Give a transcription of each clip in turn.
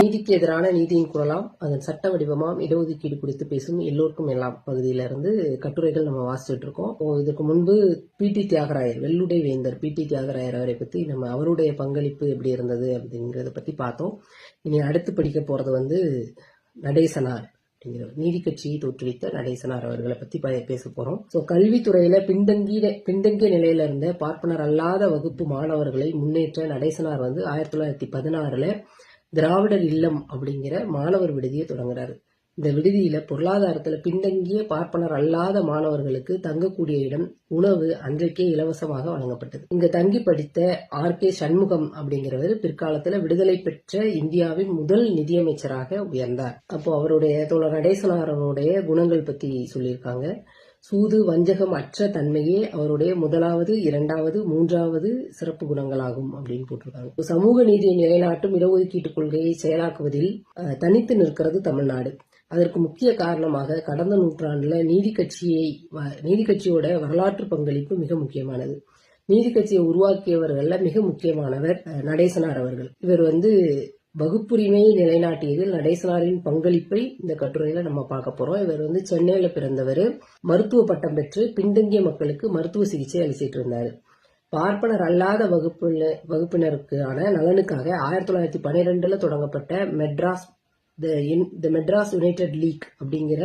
நீதிக்கு எதிரான நீதியின் குரலாம் அதன் சட்ட வடிவமாம் இடஒதுக்கீடு குறித்து பேசும் எல்லோருக்கும் எல்லாம் பகுதியிலிருந்து கட்டுரைகள் நம்ம வாசிச்சுட்டு இருக்கோம். இதுக்கு முன்பு பி. டி. தியாகராயர் வெள்ளுடை வேந்தர் பி. டி. தியாகராயர் அவரை பத்தி நம்ம அவருடைய பங்களிப்பு எப்படி இருந்தது அப்படிங்கறத பத்தி பார்த்தோம். இனி அடுத்து படிக்க போறது வந்து நடேசனார். அப்படிங்கிற நீதி கட்சியை தோற்றுவித்த நடேசனார் அவர்களை பத்தி பேச போறோம். ஸோ கல்வித்துறையில பின்தங்கிய பின்தங்கிய நிலையில இருந்த பார்ப்பனர் அல்லாத வகுப்பு மாணவர்களை முன்னேற்ற நடேசனார் வந்து ஆயிரத்தி தொள்ளாயிரத்தி பதினாறுல திராவிடர் இல்லம் அப்படிங்கிற மாணவர் விடுதியை தொடங்குறாரு. இந்த விடுதியில பொருளாதாரத்துல பின்தங்கிய பார்ப்பனர் அல்லாத மாணவர்களுக்கு தங்கக்கூடிய இடம் உணவு அன்றைக்கே இலவசமாக வழங்கப்பட்டது. இங்க தங்கி படித்த ஆர். கே. சண்முகம் அப்படிங்கிறவர் பிற்காலத்துல விடுதலை பெற்ற இந்தியாவின் முதல் நிதியமைச்சராக உயர்ந்தார். அப்போ அவருடைய தோழர் நடேசனாரனுடைய குணங்கள் பத்தி சொல்லியிருக்காங்க. சூது வஞ்சகம் அற்ற தன்மையே அவருடைய முதலாவது இரண்டாவது மூன்றாவது சிறப்பு குணங்களாகும் அப்படின்னு போட்டிருக்காங்க. சமூக நீதியை நிலைநாட்டும் இடஒதுக்கீட்டு கொள்கையை செயலாக்குவதில் தனித்து நிற்கிறது தமிழ்நாடு. அதற்கு முக்கிய காரணமாக கடந்த நூற்றாண்டில் நீதி கட்சியை வ- நீதி கட்சியோட வரலாற்று பங்களிப்பு மிக முக்கியமானது. நீதி கட்சியை உருவாக்கியவர்களில் மிக முக்கியமானவர் நடேசனார் அவர்கள். இவர் வந்து வகுப்புரிமையை நிலைநாட்டியதில் நடேசனாரின் பங்களிப்பை இந்த கட்டுரையில நம்ம பார்க்க போறோம். இவர் வந்து சென்னையில பிறந்தவர் மருத்துவ பட்டம் பெற்று பின்தங்கிய மக்களுக்கு மருத்துவ சிகிச்சை அளிச்சிட்டு இருந்தார். பார்ப்பனர் அல்லாத வகுப்பு வகுப்பினருக்கான நலனுக்காக ஆயிரத்தி தொள்ளாயிரத்தி பனிரெண்டுல தொடங்கப்பட்ட Madras the Madras united league அப்படிங்கிற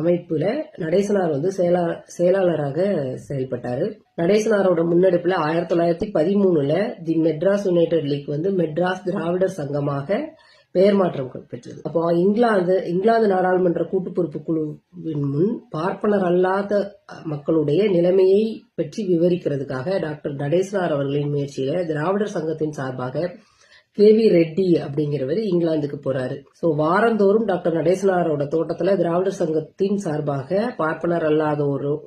அமைப்புல நடேசனார் வந்து செயலா செயலாளராக செயல்பட்டாரு. நடேசனாரோட முன்னெடுப்புல ஆயிரத்தி தொள்ளாயிரத்தி பதிமூணுல தி மெட்ராஸ் யுனைடெட் லீக் வந்து மெட்ராஸ் திராவிடர் சங்கமாக பெயர் மாற்றம் பெற்றது. அப்போ இங்கிலாந்து இங்கிலாந்து நாடாளுமன்ற கூட்டு பொறுப்பு குழுவின் முன் பார்ப்பனர் அல்லாத மக்களுடைய நிலைமையை பற்றி விவரிக்கிறதுக்காக டாக்டர் நடேசனார் அவர்களின் முயற்சியில திராவிடர் சங்கத்தின் சார்பாக கே வி ரெட்டி அப்படிங்கிறவர் இங்கிலாந்துக்கு போறாரு. ஸோ வாரந்தோறும் டாக்டர் நடேசனாரோட தோட்டத்துல திராவிடர் சங்கத்தின் சார்பாக பார்ப்பனர் அல்லாதோரும்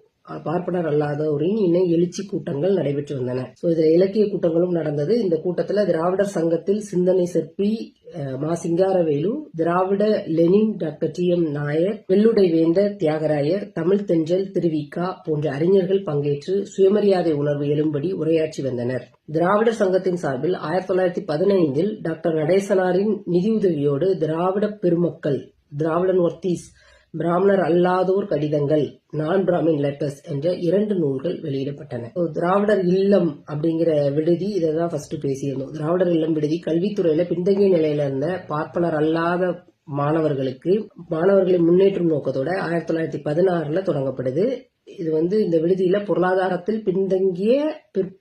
பார்ப்பனர் அல்லாதோரின் இணை எழுச்சி கூட்டங்கள் நடைபெற்று வந்தன சோ இதுல இலக்கிய கூட்டங்களும் நடந்தது. இந்த கூட்டத்துல திராவிடர் சங்கத்தில் சிந்தனை சிற்பி அஹ், மா சிங்காரவேலு திராவிட Lenin doctor T M Nair வெள்ளுடை வேந்த தியாகராயர் தமிழ் தென்றல் திருவிக்கா போன்ற அறிஞர்கள் பங்கேற்று சுயமரியாதை உணர்வு எழும்படி உரையாற்றி வந்தனர். திராவிடர் சங்கத்தின் சார்பில் ஆயிரத்தி தொள்ளாயிரத்தி பதினைந்தில் டாக்டர் நடேசனாரின் நிதியுதவியோடு திராவிட பெருமக்கள் திராவிடன் ஒர்த்தீஸ் பிராமணர் அல்லாதோர் கடிதங்கள் நான் பிராமின் லெட்டர்ஸ் என்ற இரண்டு நூல்கள் வெளியிடப்பட்டன. திராவிடர் இல்லம் அப்படிங்கிற விடுதி இதை தான் ஃபர்ஸ்ட் பேசியிருந்தோம். திராவிடர் இல்லம் விடுதி கல்வித்துறையில பின்தங்கிய நிலையில இருந்த பார்ப்பனர் அல்லாத மாணவர்களுக்கு மாணவர்களை முன்னேற்றும் நோக்கத்தோட ஆயிரத்தி தொள்ளாயிரத்தி பதினாறுல தொடங்கப்படுது. இது வந்து இந்த விடுதியில பொருளாதாரத்தில் பின்தங்கிய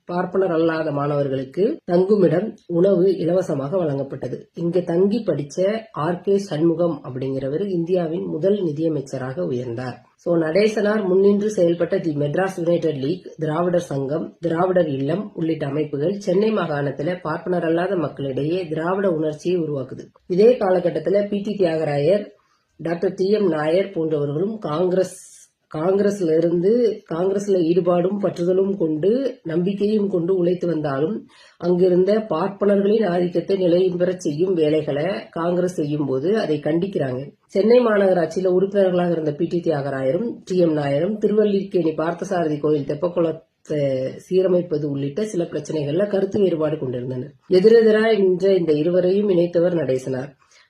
பார்ப்பனர் அல்லாத மாணவர்களுக்கு தங்குமிடம் உணவு இலவசமாக வழங்கப்பட்டது. இங்க தங்கி படிச்ச ஆர். கே. சண்முகம் அப்படிங்கிறவர் இந்தியாவின் முதல் நிதியமைச்சராக உயர்ந்தார். சோ நடேசனார் முன்னின்று செயல்பட்ட the Madras united league Dravidar Sangam Dravidar Illam உள்ளிட்ட அமைப்புகள் சென்னை மாகாணத்துல பார்ப்பனர் அல்லாத மக்களிடையே திராவிட உணர்ச்சியை உருவாக்குது. இதே காலகட்டத்தில் P. T. Thiyagarayar doctor T. M. Nair போன்றவர்களும் காங்கிரஸ் காங்கிரஸ்ல இருந்து காங்கிரஸ்ல ஈடுபாடும் பற்றுதலும் கொண்டு நம்பிக்கையும் கொண்டு உழைத்து வந்தாலும் அங்கிருந்த பார்ப்பனர்களின் ஆதிக்கத்தை நிலையும் பெற செய்யும் வேலைகளை காங்கிரஸ் செய்யும் போது அதை கண்டிக்கிறாங்க. சென்னை மாநகராட்சியில உறுப்பினர்களாக இருந்த பி டி தியாகராயரும் டி எம் நாயரும் திருவல்லிக்கேணி பார்த்தசாரதி கோயில் தெப்பக்குளத்தை சீரமைப்பது உள்ளிட்ட சில பிரச்சனைகள்ல கருத்து வேறுபாடு கொண்டிருந்தனர். எதிரெதிராக நின்ற இந்த இருவரையும் இணைத்தவர் நடேசனார்.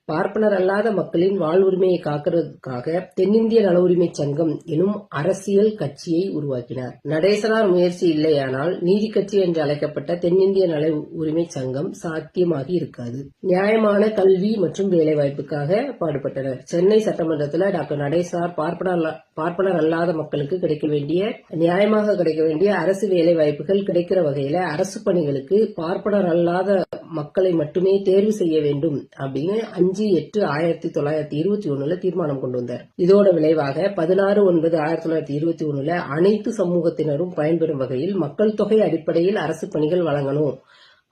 பார்ப்பனர் அல்லாத மக்களின் வாழ்வுரிமையை காக்கிறதுக்காக தென்னிந்திய நல உரிமை சங்கம் எனும் அரசியல் கட்சியை உருவாக்கினார். நடேசனார் முயற்சி இல்லையானால் நீதி கட்சி என்று அழைக்கப்பட்ட தென்னிந்திய நல உரிமை சங்கம் சாத்தியமாகி இருக்காது. நியாயமான கல்வி மற்றும் வேலைவாய்ப்புக்காக பாடுபட்டனர். சென்னை சட்டமன்றத்தில் டாக்டர் நடேசனார் பார்ப்பனர் பார்ப்பனர் அல்லாத மக்களுக்கு கிடைக்க வேண்டிய நியாயமாக கிடைக்க வேண்டிய அரசு வேலை வாய்ப்புகள் கிடைக்கிற வகையில அரசு பணிகளுக்கு பார்ப்பனர் அல்லாத மக்களை மட்டுமே தேர்வு செய்ய வேண்டும் அப்படின்னு அஞ்சு எட்டு ஆயிரத்தி தொள்ளாயிரத்தி இருபத்தி ஒண்ணுல தீர்மானம் கொண்டு வந்தார். இதோட விளைவாக பதினாறு ஒன்பது ஆயிரத்தி தொள்ளாயிரத்தி இருபத்தி ஒண்ணுல அனைத்து சமூகத்தினரும் பயன்பெறும் வகையில் மக்கள் தொகை அடிப்படையில் அரசு பணிகள் வழங்கணும்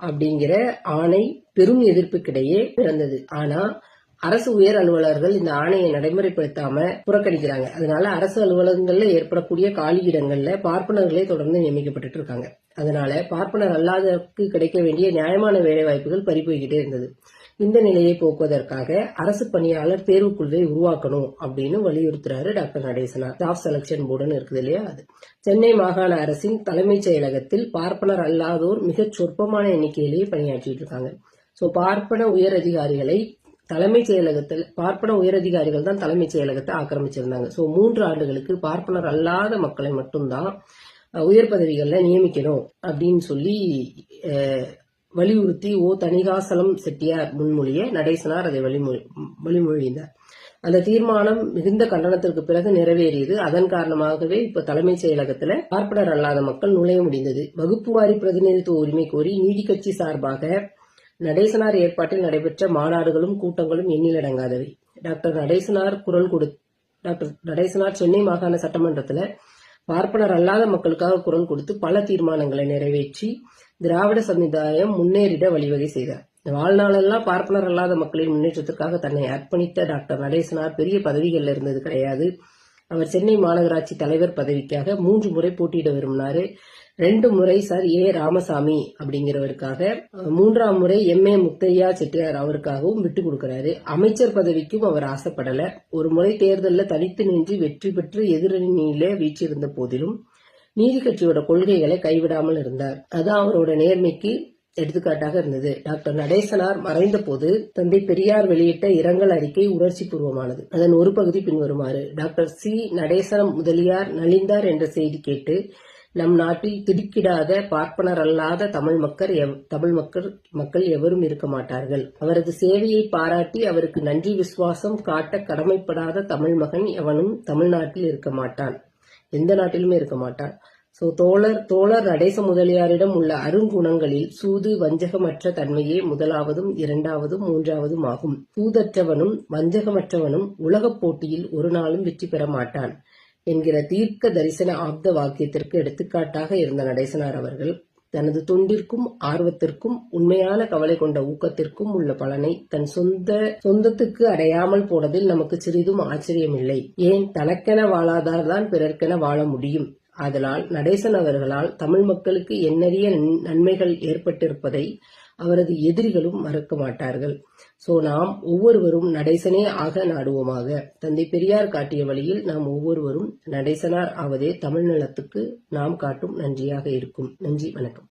அப்படிங்கிற ஆணை பெரும் எதிர்ப்புக்கிடையே பிறந்தது. ஆனா அரசு உயர் அலுவலர்கள் இந்த ஆணையை நடைமுறைப்படுத்தாம புறக்கணிக்கிறாங்க. அதனால அரசு அலுவலகங்கள்ல ஏற்படக்கூடிய காலி இடங்கள்ல பார்ப்பனர்களே தொடர்ந்து நியமிக்கப்பட்டு இருக்காங்க. அதனால பார்ப்பனர் அல்லாதவருக்கு கிடைக்க வேண்டிய நியாயமான வேலை வாய்ப்புகள் இருந்தது. இந்த நிலையை போக்குவதற்காக அரசு பணியாளர் தேர்வுக்குழுவை உருவாக்கணும் அப்படின்னு வலியுறுத்துறாரு டாக்டர் நடேசனார். ஸ்டாஃப் செலக்ஷன் போர்டுன்னு இருக்குது இல்லையா அது. சென்னை மாகாண அரசின் தலைமைச் செயலகத்தில் பார்ப்பனர் அல்லாதோர் மிகச் சொற்பமான எண்ணிக்கையிலேயே பணியாற்றிட்டு இருக்காங்க. சோ பார்ப்பன உயர் அதிகாரிகளை தலைமைச் செயலகத்தில் பார்ப்பன உயரதிகாரிகள் தான் தலைமைச் செயலகத்தை ஆக்கிரமிச்சிருந்தாங்க. சோ மூன்று ஆண்டுகளுக்கு பார்ப்பனர் அல்லாத மக்களை மட்டும்தான் உயர் பதவிகளில் நியமிக்கணும் அப்படின்னு சொல்லி வலியுறுத்தி ஓ தணிகாசலம் செட்டியார் முன்மொழிய நடேசனார் அதை வழிமொழி வழிமொழிந்தார். அந்த தீர்மானம் மிகுந்த கண்டனத்திற்கு பிறகு நிறைவேறியது. அதன் காரணமாகவே இப்ப தலைமைச் செயலகத்துல பார்ப்பனர் அல்லாத மக்கள் நுழைய முடிந்தது. வகுப்பு வாரி பிரதிநிதித்துவ உரிமை கோரி நீதி கட்சி சார்பாக நடேசனார் ஏற்பாட்டில் நடைபெற்ற மாநாடுகளும் கூட்டங்களும் எண்ணிலடங்காதவை டாக்டர் நடேசனார் குரல் கொடு டாக்டர் நடேசனார் சென்னை மாகாண சட்டமன்றத்துல பார்ப்பனர் அல்லாத மக்களுக்காக குரல் கொடுத்து பல தீர்மானங்களை நிறைவேற்றி திராவிட சமுதாயம் முன்னேறிட வழிவகை செய்தார். வாழ்நாளெல்லாம் பார்ப்பனர் அல்லாத மக்களின் முன்னேற்றத்திற்காக தன்னை அர்ப்பணித்த டாக்டர் நடேசனார் பெரிய பதவிகளில் இருந்தது கிடையாது. அவர் சென்னை மாநகராட்சி தலைவர் பதவிக்காக மூன்று முறை போட்டியிட விரும்பினாரு. ரெண்டு முறை சார் ஏ ராமசாமி அப்படிங்கிறவருக்காக. மூன்றாம் முறை எம் ஏ முத்தையா செட்டியார் அவருக்காகவும் விட்டு கொடுக்கிறாரு. அமைச்சர் பதவிக்கும் அவர் ஆசைப்படல. ஒரு முறை தேர்தலில் தனித்து நின்று வெற்றி பெற்று எதிரணியிலே வீச்சிருந்த போதிலும் நீதி கட்சியோட கொள்கைகளை கைவிடாமல் இருந்தார். அது அவரோட நேர்மைக்கு எடுத்துக்காட்டாக இருந்தது. டாக்டர் நடேசனார் மறைந்த போது தந்தை பெரியார் வெளியிட்ட இரங்கல் அறிக்கை உணர்ச்சி பூர்வமானது. அதன் ஒரு பகுதி பின்வருமாறு. Doctor C. நடேசனம் முதலியார் நலிந்தார் என்ற செய்தி கேட்டு நம் நாட்டில் திடுக்கிடாத பார்ப்பனர் அல்லாத தமிழ் மக்கள் எவ்- தமிழ் மக்கள் மக்கள் எவரும் இருக்க மாட்டார்கள். அவரது சேவையை பாராட்டி அவருக்கு நன்றி விசுவாசம் காட்ட கடமைப்படாத தமிழ் மகன் எவனும் தமிழ்நாட்டில் இருக்க மாட்டான். எந்த நாட்டிலுமே இருக்க மாட்டான். சோ தோழர் தோழர் நடேச முதலியாரிடம் உள்ள அருங்குணங்களில் சூது வஞ்சகமற்ற தன்மையே முதலாவதும் இரண்டாவதும் மூன்றாவதும் ஆகும். சூதற்றவனும் வஞ்சகமற்றவனும் உலகப் போட்டியில் ஒரு நாளும் வெற்றி பெற மாட்டான் என்கிற தீர்க்க தரிசன ஆப்த வாக்கியத்திற்கு எடுத்துக்காட்டாக இருந்த நடேசனார் அவர்கள் தனது தொண்டிற்கும் ஆர்வத்திற்கும் உண்மையான கவலை கொண்ட ஊக்கத்திற்கும் உள்ள பலனை தன் சொந்த சொந்தத்துக்கு அடையாமல் போனதில் நமக்கு சிறிதும் ஆச்சரியமில்லை. ஏன் தனக்கென வாழாதார்தான் பிறர்க்கென வாழ முடியும்? ஆதலால் நடேசன் அவர்களால் தமிழ் மக்களுக்கு எண்ணறிய நன்- நன்மைகள் ஏற்பட்டிருப்பதை அவரது எதிரிகளும் மறக்க மாட்டார்கள். சோ நாம் ஒவ்வொருவரும் நடேசனே ஆக நாடுவோமாக. தந்தை பெரியார் காட்டிய வழியில் நாம் ஒவ்வொருவரும் நடேசனார் ஆவதே தமிழ் நலத்துக்கு நாம் காட்டும் நன்றியாக இருக்கும். நன்றி வணக்கம்.